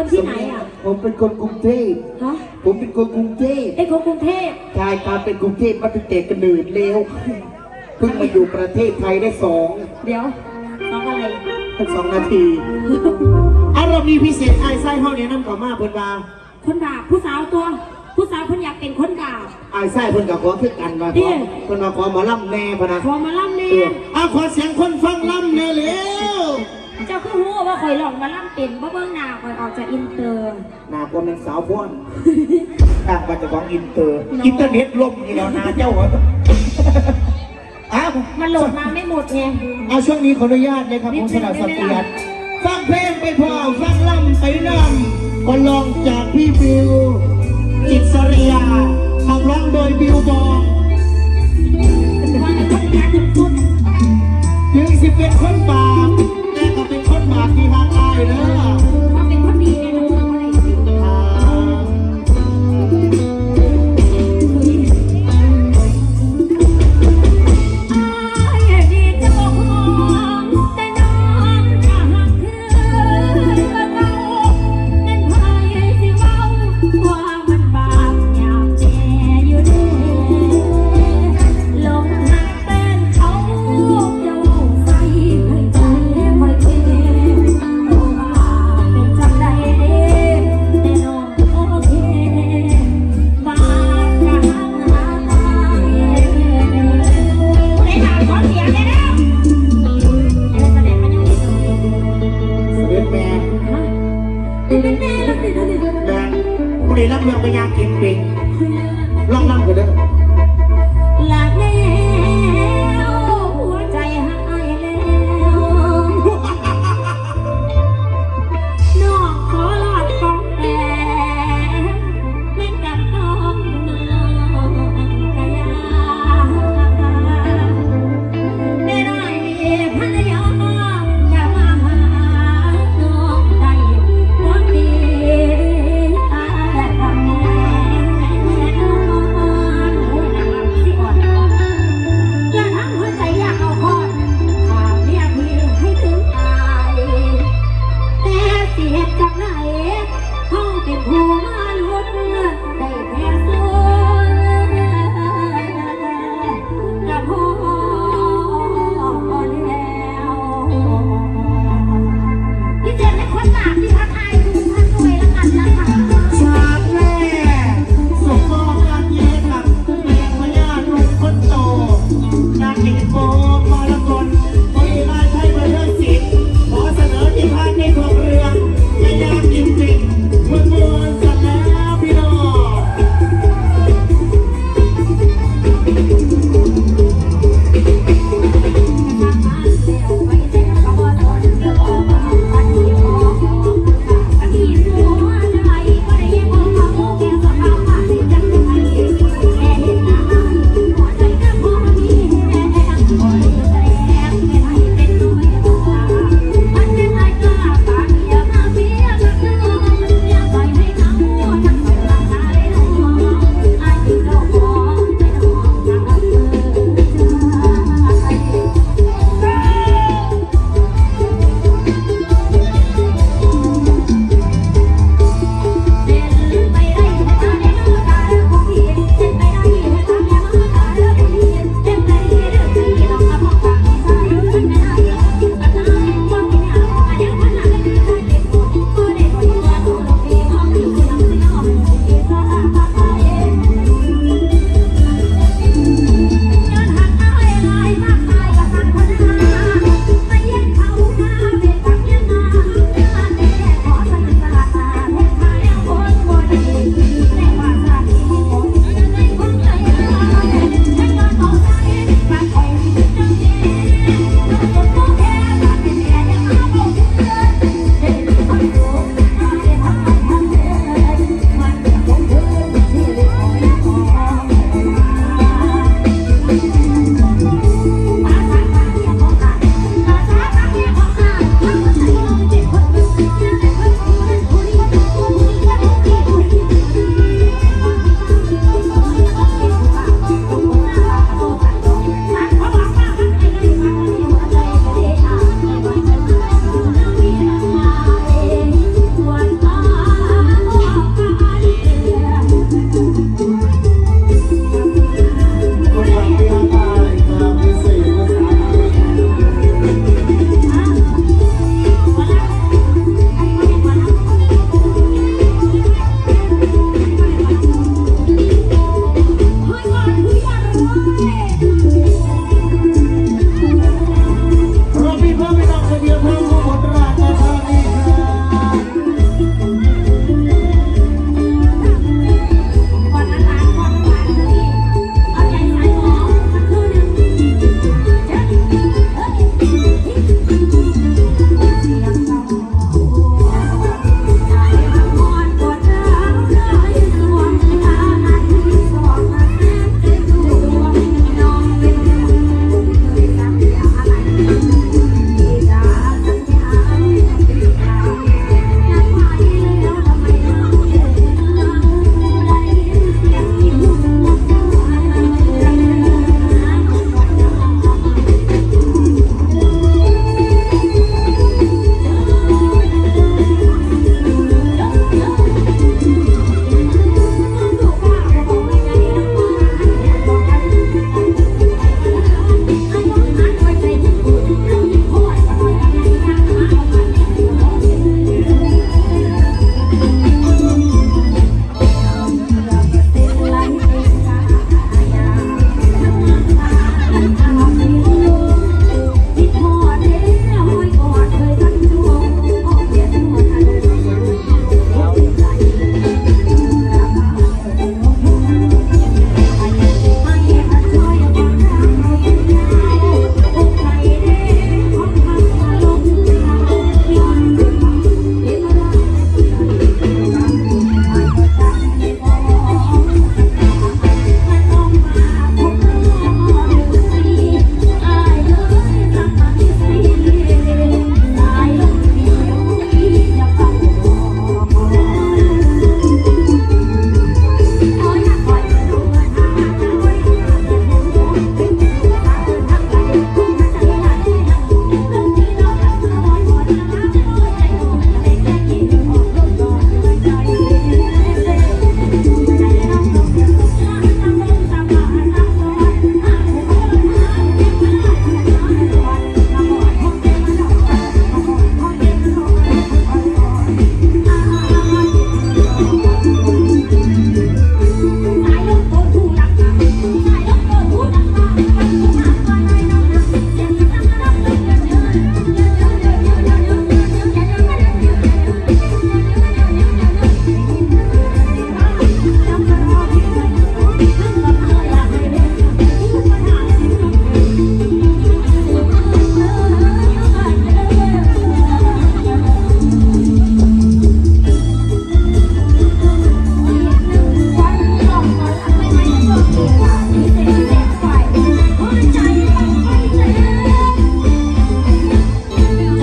คนกรุงเทพฮะ ผมเป็นคนกรุงเทพไอ้คนกรุงเทพชายการเป็นกรุงเทพมาตั้งแต่กำเนิดแล้วเพิ่งมาอยู่ประเทศไทยได้สองเดี๋ยวน้องอะไรทั้งสองนาทีอะเรามีพิเศษไอ้ไส้ห้องนี้น้ำขาวมาเพิ่นมาคนด่าผู้สาวตัว ผู้สาวคนอยากเป็นคนด่า ไอ้ไส้เพิ่นกับขอคือกันมาเดี๋ขอเพิ่นมาขอหมาล่ำแน่พะนะพอมาล่ำเอเนี่ยออะขอเสียงคนฟังล่ำแน่เร็ว เจ้าคือรู้ว่าคอยหลอกมาล่ำเป็นบ่เบิ่งหน้าคอยออกจากอินเตอร์ หน้าก็เป็นสาวพ่อนข้างมาจากของอินเตอร์ อินเทอร์เน็ตล่มนี่แล้วนาเจ้าเหรออ้าวมันโหลดมาไม่หมดไง เอาช่วงนี้ขออนุญาตเลยครับผมสนับสนุนฟังเพลงไปพอฟังล่ำไปนำก็ลองจากพี่บิวจิตรสริยาขับร้องโดยบิวบองว่าเป็นคนด่าสุดถึงสิเป็นคนบา